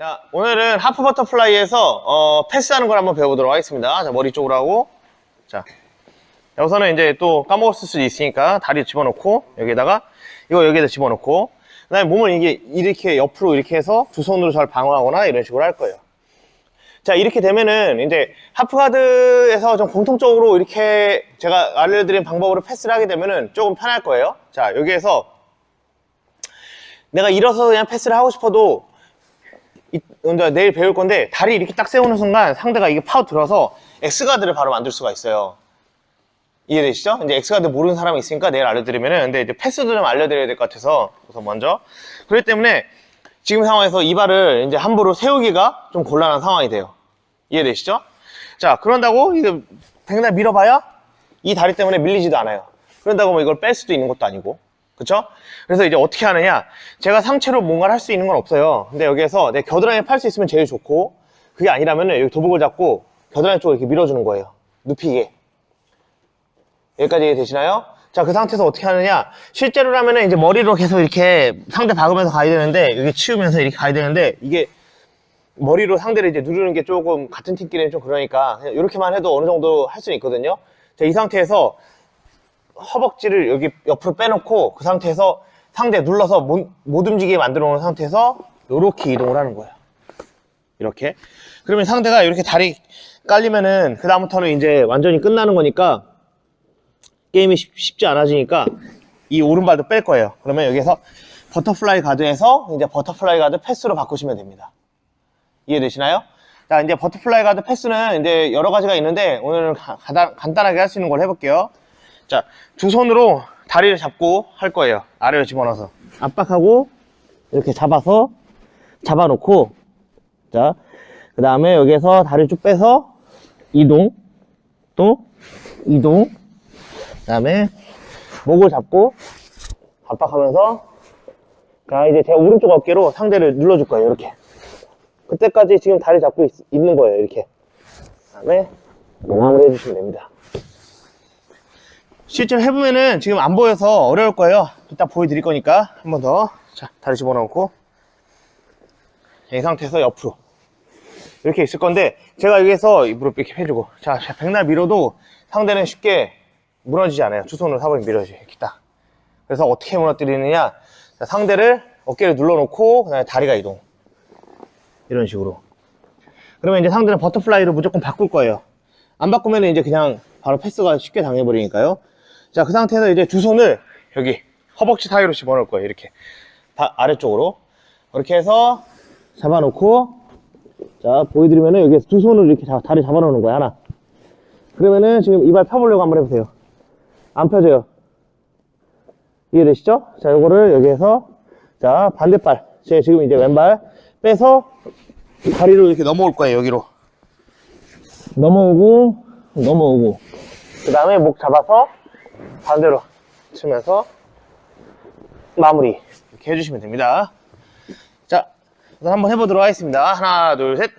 자, 오늘은 하프 버터플라이에서 어, 패스하는 걸 한번 배워보도록 하겠습니다. 자, 머리 쪽으로 하고 자, 여기서는 이제 또 까먹었을 수도 있으니까 다리 집어넣고 여기에다가 이거 여기에다 집어넣고 그다음에 몸을 이게 이렇게 옆으로 이렇게 해서 두 손으로 잘 방어하거나 이런 식으로 할 거예요. 자 이렇게 되면은 이제 하프가드에서 좀 공통적으로 이렇게 제가 알려드린 방법으로 패스를 하게 되면은 조금 편할 거예요. 자 여기에서 내가 일어서 그냥 패스를 하고 싶어도 이- 이제 내일 배울 건데 다리 이렇게 딱 세우는 순간 상대가 이게 파고 들어서 X가드를 바로 만들 수가 있어요. 이해되시죠? 이제 X가드 모르는 사람이 있으니까 내일 알려드리면은 근데 이제 패스도 좀 알려드려야 될 것 같아서 우선 먼저 그렇기 때문에 지금 상황에서 이 발을 이제 함부로 세우기가 좀 곤란한 상황이 돼요. 이해되시죠? 자, 그런다고 이거 백날 밀어봐야 이 다리 때문에 밀리지도 않아요. 그런다고 뭐 이걸 뺄 수도 있는 것도 아니고. 그쵸? 그래서 이제 어떻게 하느냐. 제가 상체로 뭔가를 할 수 있는 건 없어요. 근데 여기에서 내 겨드랑이 팔 수 있으면 제일 좋고, 그게 아니라면은 여기 도복을 잡고 겨드랑이 쪽을 이렇게 밀어주는 거예요. 눕히게. 여기까지 되시나요? 자, 그 상태에서 어떻게 하느냐. 실제로라면은 이제 머리로 계속 이렇게 상대 박으면서 가야 되는데, 여기 치우면서 이렇게 가야 되는데, 이게 머리로 상대를 이제 누르는 게 조금 같은 팀끼리는 좀 그러니까, 이렇게만 해도 어느 정도 할 수는 있거든요. 자, 이 상태에서 허벅지를 여기 옆으로 빼놓고, 그 상태에서 상대 눌러서 못, 못 움직이게 만들어 놓은 상태에서 이렇게 이동을 하는 거예요. 이렇게. 그러면 상대가 이렇게 다리 깔리면은, 그 다음부터는 이제 완전히 끝나는 거니까, 게임이 쉽, 쉽지 않아지니까 이 오른발도 뺄 거예요. 그러면 여기서 버터플라이 가드에서 이제 버터플라이 가드 패스로 바꾸시면 됩니다. 이해되시나요? 자, 이제 버터플라이 가드 패스는 이제 여러 가지가 있는데 오늘은 가- 간단하게 할 수 있는 걸 해볼게요. 자, 두 손으로 다리를 잡고 할 거예요. 아래로 집어넣어서. 압박하고 이렇게 잡아서 잡아놓고. 자, 그 다음에 여기에서 다리를 쭉 빼서 이동 또 이동. 그 다음에 목을 잡고 압박하면서 그 이제 제 오른쪽 어깨로 상대를 눌러줄 거예요 이렇게. 그때까지 지금 다리 잡고 있, 는 거예요 이렇게. 그 다음에 마무리 해주시면 됩니다 실제로 해보면은 지금 안 보여서 어려울 거예요. 이따 보여드릴 거니까 한 번 더. 자 다리 집어넣고. 이 상태에서 옆으로. 이렇게 있을 건데 제가 여기에서 이 무릎 이렇게 해주고. 자 자, 백날 밀어도 상대는 쉽게 무너지지 않아요. 두 손으로 사버리면 밀어지 이렇게 딱. 그래서 어떻게 무너뜨리느냐. 자, 상대를 어깨를 눌러놓고 그다음에 다리가 이동. 이런 식으로. 그러면 이제 상대는 버터플라이로 무조건 바꿀 거예요. 안 바꾸면 이제 그냥 바로 패스가 쉽게 당해버리니까요 자 그 상태에서 이제 두 손을 여기 허벅지 사이로 집어넣을 거예요. 이렇게. 바- 아래쪽으로. 이렇게 해서 잡아놓고 자 보여드리면은 여기서 두 손을 이렇게 자- 다리 잡아놓는 거야 하나. 그러면은 지금 이발 펴보려고 한번 해보세요. 안 펴져요. 이해되시죠? 자 요거를 여기에서 자 반대발. 제 지금 이제 왼발 빼서 이 다리로 이렇게 넘어올 거예요 여기로. 넘어오고 넘어오고. 그 다음에 목 잡아서 반대로 치면서 마무리 이렇게 해주시면 됩니다. 자 우선 한번 해보도록 하겠습니다. 하나 둘셋